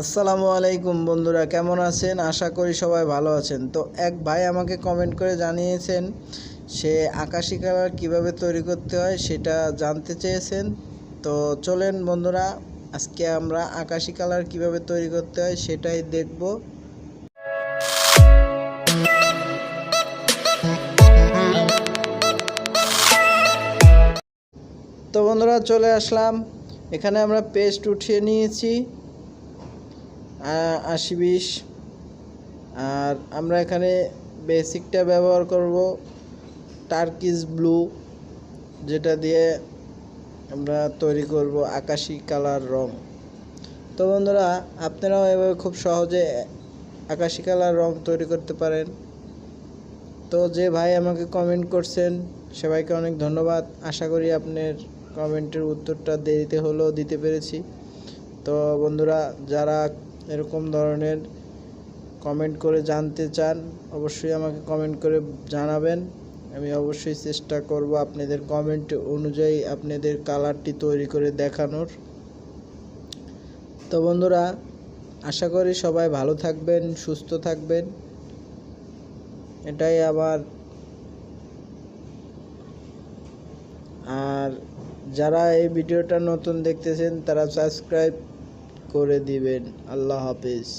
আসসালামু আলাইকুম বন্ধুরা, কেমন আছেন? আশা করি সবাই ভালো আছেন। তো এক ভাই আমাকে কমেন্ট করে জানিয়েছেন, সে আকাশি কালার কীভাবে তৈরি করতে হয় সেটা জানতে চেয়েছেন। তো চলেন বন্ধুরা, আজকে আমরা আকাশি কালার কীভাবে তৈরি করতে হয় সেটাই দেখব। তো বন্ধুরা, চলে আসলাম। এখানে আমরা পেস্ট উঠিয়ে নিয়েছি। আশি বিশ। আর আমরা এখানে বেসিকটা ব্যবহার করব টার্কিস ব্লু, যেটা দিয়ে আমরা তৈরি করব আকাশি কালার রং। তো বন্ধুরা, আপনারাও এভাবে খুব সহজে আকাশি কালার রং তৈরি করতে পারেন। তো যে ভাই আমাকে কমেন্ট করছেন, সবাইকে অনেক ধন্যবাদ। আশা করি আপনার কমেন্টের উত্তরটা দেরিতে হলেও দিতে পেরেছি। তো বন্ধুরা, যারা এরকম ধরনের কমেন্ট করে জানতে চান, অবশ্যই আমাকে কমেন্ট করে জানাবেন। আমি অবশ্যই চেষ্টা করব আপনাদের কমেন্ট অনুযায়ী আপনাদের কালারটি তৈরি করে দেখানোর। তো বন্ধুরা, আশা করি সবাই ভালো থাকবেন, সুস্থ থাকবেন। এটাই আবার। আর যারা এই ভিডিওটা নতুন দেখতেছেন, তারা সাবস্ক্রাইব করে দিবেন। আল্লাহ হাফিজ।